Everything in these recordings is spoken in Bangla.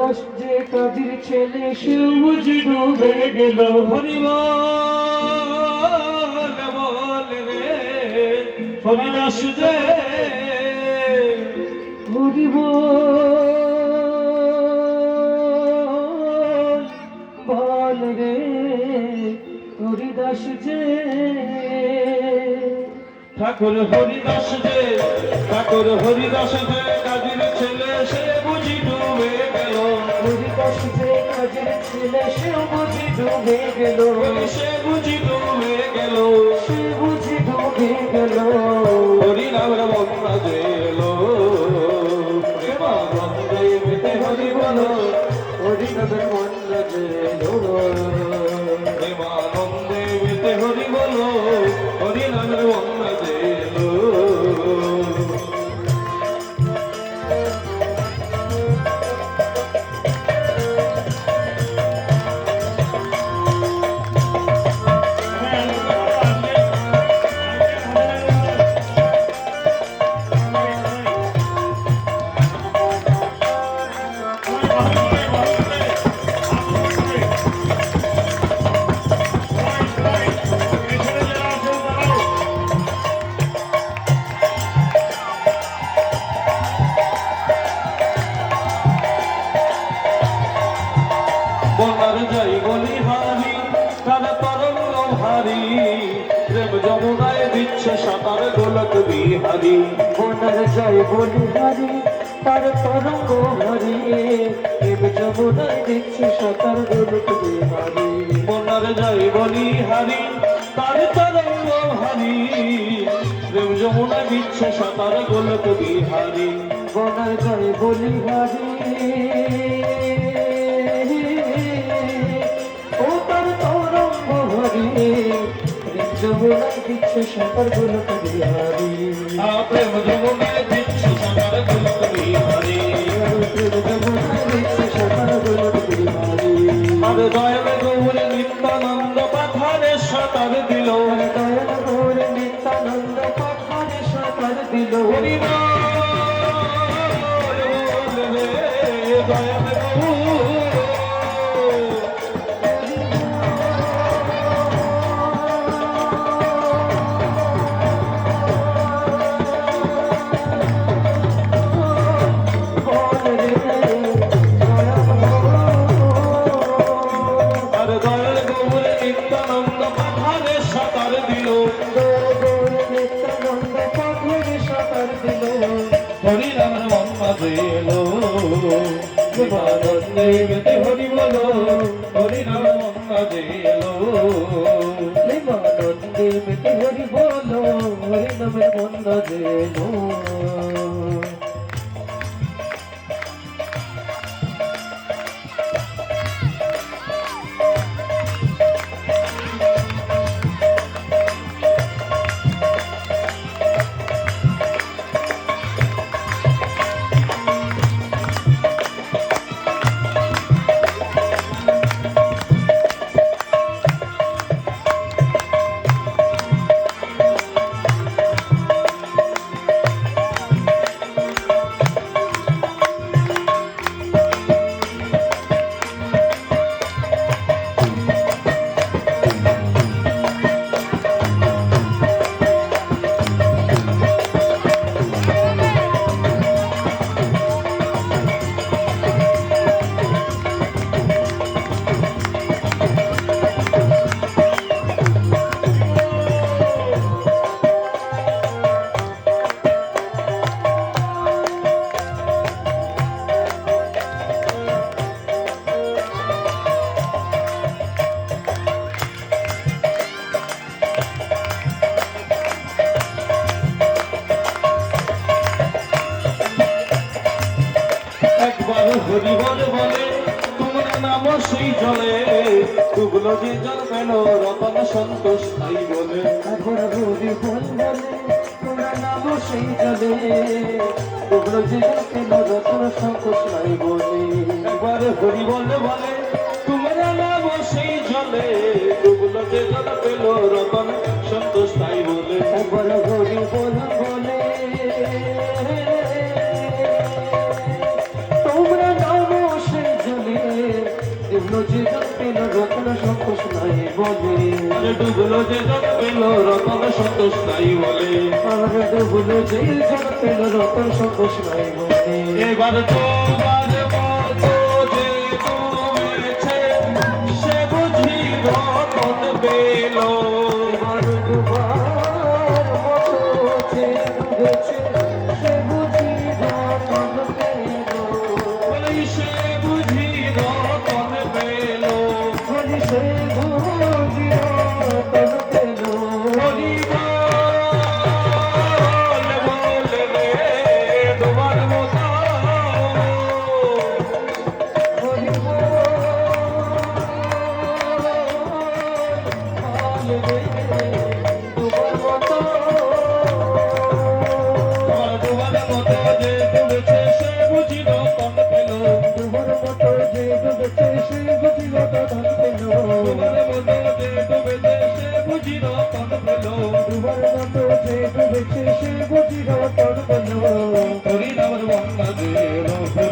হরিদাস যে কাজের ছেলে সেও বুঝি ডুবে গেল। হরি বল বল রে হরিদাস যে হরি বল বল রে হরিদাস যে। ঠাকুর হরিদাস যে ঠাকুর হরিদাস যে। সেও বুঝি ডুবে গেল। সে বুঝি ডুবে গেল। সে বুঝি ডুবে গেল। হরি নাম বন্ধা মেতে হরি বলো হরিদাসের মন্দ যে প্রেমানন্দে হরি বলো হরি নামের বন্ধা যমুনায় দিচ্ছে সাঁতার গোলক বিহারি। বনার জয় বলি হারি তার তরঙ্গ হরি দেব যমুনায় দেখছি সাঁতার গোলক বিহারি। বলার যাই বলি হারি তার তরঙ্গ ভারী প্রেম যমুনায় দিচ্ছে সাঁতার গোলক বিহারি। বনার জয় বলি হারি। যমুনায় দেখছি সাঁতার গোলক বিহারি আ বিমানন্দে মেতে হরি বলো হরি রাম মম্মা এলো হরি বলো হরি নামের মন্দ যেন একবার হরি বল বলে তোমরা নাম সেই জলে ডুবলো যে জল পেল রতন সন্তোষ তাই বলে। এখন হরি বল তোমরা নাম সেই জলে তোমরা যে কেন রতন সংকোচ নাই বলে। একবার হরি বল বলে তোমরা নাম সেই জলে ডুবলো যে জল পেল রতন যে জল পেল রতন সন্তোষ নাই বলে। যে ডুবলো যে জল পেল রতন সন্তোষ নাই বলে। আর ডুবলো যে পেল রতন সন্তোষ নাই বলে। এবার তো পেল। এবার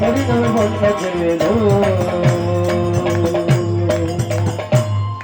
ಹರಿಗಳ ಭಕ್ತ ಜಯನು